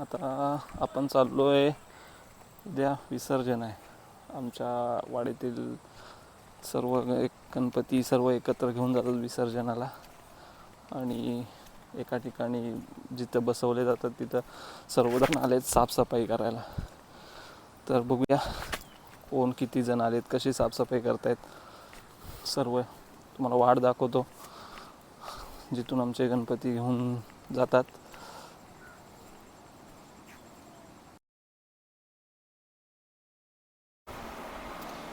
आता आपण चाललो आहे उद्या विसर्जन आहे. आमच्या वाडीतील सर्व एक गणपती सर्व एकत्र घेऊन जातात विसर्जनाला. आणि एका ठिकाणी जिथं बसवले जातात तिथं सर्वजण आलेत साफसफाई करायला. तर बघूया कोण किती जण आलेत कशी साफसफाई करतायत. सर्व तुम्हाला वाट दाखवतो जिथून आमचे गणपती घेऊन जातात.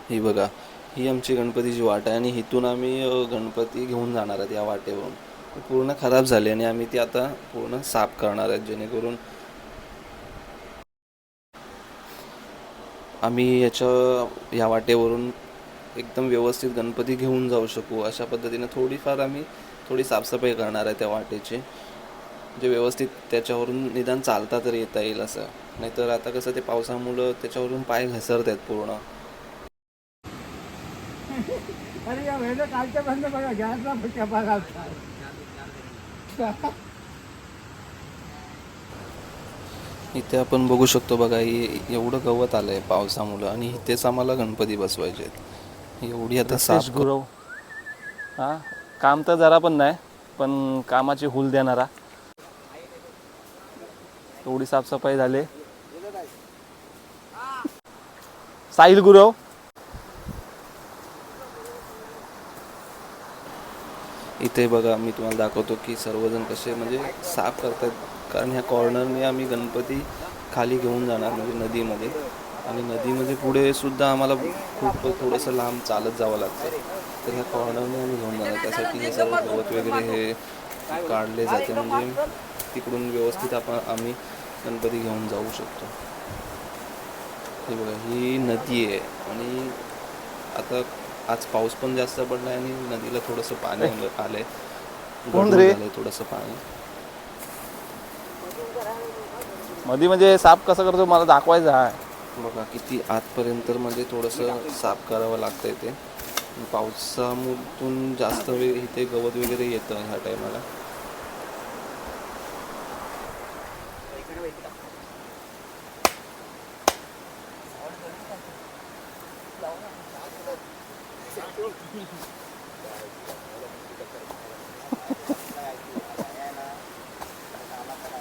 ही बघा ही आमची गणपतीची वाट आहे आणि इथून आम्ही गणपती घेऊन जाणार आहेत या वाटेवरून. पूर्ण खराब झाली आणि आम्ही ती आता पूर्ण साफ करणार आहेत जेणेकरून आम्ही याच्या या वाटेवरून एकदम व्यवस्थित गणपती घेऊन जाऊ शकू. अशा पद्धतीने थोडीफार आम्ही थोडी साफसफाई करणार आहे त्या वाटेची. जे व्यवस्थित त्याच्यावरून निदान चालता तर येता येईल असं. नाहीतर आता कसं ते पावसामुळं त्याच्यावरून पाय घसरत आहेत पूर्ण. अरे या वेळेला कालच्या बंद बघा गॅसला फटका बघा. इथे आपण बघू शकतो बघा ही एवढं गवत आलं आहे पावसामुळं आणि इथेच आम्हाला गणपती बसवायचे आहेत. एवढी आता साफ गुरव. हा काम तर जरा पण नाही पण कामाची हुल देणारा. एवढी साफसफाई झाली. साहिल गुरव. इथे बघा मी तुम्हाला दाखवतो की सर्वजण कसे म्हणजे साफ करतात. कारण ह्या कॉर्नरने आम्ही गणपती खाली घेऊन जाणार म्हणजे नदीमध्ये. आणि नदीमध्ये पुढे सुद्धा आम्हाला खूप थोडंसं लांब चालत जावं लागतं. तर ह्या कॉर्नरने आम्ही घेऊन जाणार. त्यासाठी हे सर्व गवत वगैरे हे काढले जाते. म्हणजे तिकडून व्यवस्थित आपण आम्ही गणपती घेऊन जाऊ शकतो. हे बघा ही नदी आहे. आणि आता आज पाऊस पण जास्त पडला आणि नदीला थोडंसं पाणी आलं- आलंय. कोण रे? थोडंसं पाणी. मध्ये म्हणजे साफ कसं करतो? मला दाखवायचं आहे. बघा किती आतपर्यंत म्हणजे थोडंसं साफ करावं लागतंय ते. पावसामधून जास्त वेळ इथे गवत वगैरे येतं ह्या टायमाला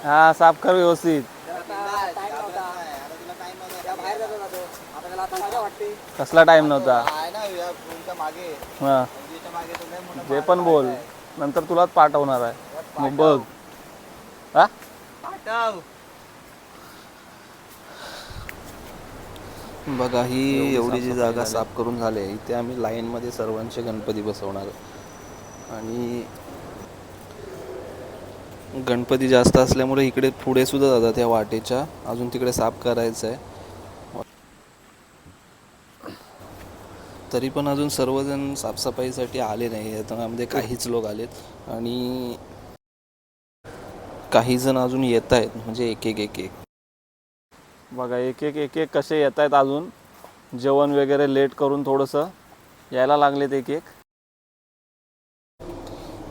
हा साफ कर व्यवस्थित. कसला टाइम नव्हता. हा. जे पण बोल नंतर तुलाच पाठवणार आहे. मग बघ. हा? बघा ही एवढी जी जागा साफ करून झाली आहे इथे आम्ही लाईनमध्ये सर्वांचे गणपती बसवणार. आणि गणपती जास्त असल्यामुळे इकडे पुढे सुद्धा जातात या वाटेच्या. अजून तिकडे साफ करायचं आहे तरी पण अजून सर्वजण साफसफाईसाठी आले नाही यामध्ये काहीच लोक आलेत. आणि काही जण अजून येत आहेत म्हणजे एक एक एक एक. बघा एक एक एक एक कसे येत आहेत अजून. जेवण वगैरे लेट करून थोडंसं यायला लागलेत एक एक.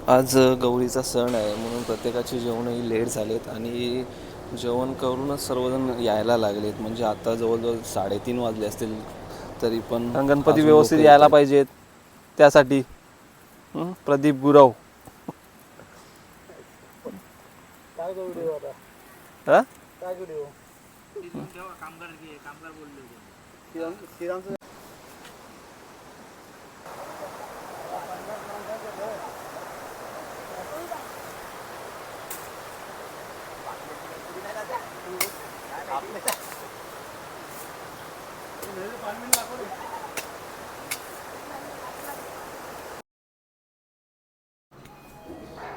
आज गौरीचा सण आहे म्हणून प्रत्येकाचे जेवणही लेट झालेत आणि जेवण करूनच सर्वजण यायला लागलेत. म्हणजे आता जवळजवळ साडेतीन वाजले असतील तरी पण गणपती व्यवस्थित यायला. पाहिजेत. त्यासाठी हं? प्रदीप गुरव. काय श्रीरामचं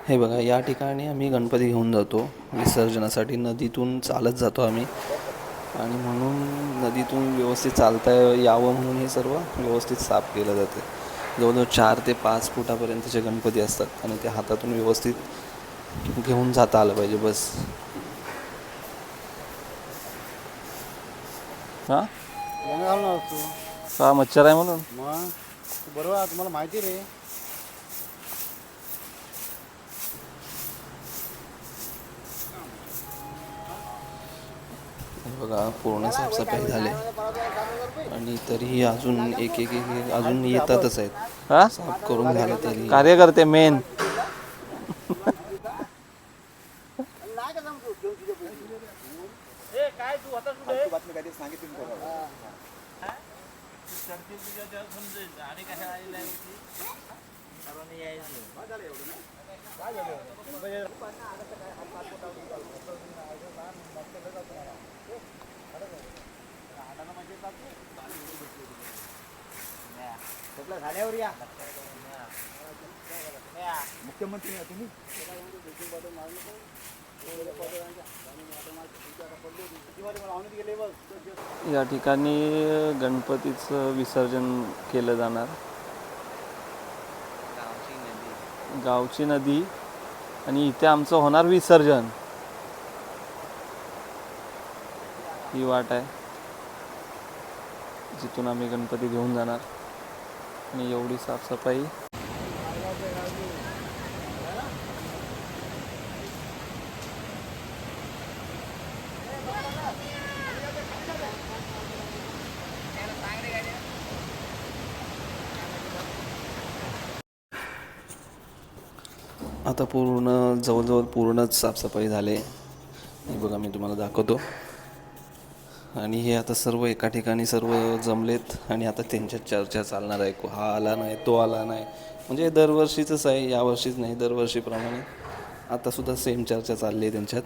हे बघा या ठिकाणी आम्ही गणपती घेऊन जातो. विसर्जनासाठी नदीतून चालत जातो आम्ही. आणि म्हणून नदीतून व्यवस्थित चालता यावं म्हणून हे सर्व व्यवस्थित साफ केलं जाते. जवळजवळ चार ते पाच फुटापर्यंतचे गणपती असतात आणि ते हातातून व्यवस्थित घेऊन जाता आलं पाहिजे बस. हां? हा मच्छर आहे म्हणून? मग? बरोबर तुम्हाला माहिती रे. बघा पूर्ण साफसफाई झाले. आणि तरीही अजून एक एक अजून येतातच आहेत. हा? साफ करून झालं तरी. कार्यकर्ते मेन. झाल्यावर या. मुख्यमंत्री तुम्ही? या ठिकाणी गणपतीचं विसर्जन केलं जाणार. गावची नदी आणि इथे आमचं होणार विसर्जन. ही वाट आहे जिथून आम्ही गणपती घेऊन जाणार. आणि एवढी साफसफाई. आता पूर्ण जवळजवळ पूर्णच साफसफाई झाले. बघा मी तुम्हाला दाखवतो. आणि हे आता सर्व एका ठिकाणी सर्व जमलेत आणि आता त्यांच्यात चर्चा चालणार आहे हा आला नाही तो आला नाही. म्हणजे दरवर्षीचंच आहे यावर्षीच नाही दरवर्षीप्रमाणे. आतासुद्धा सेम चर्चा चालली आहे त्यांच्यात.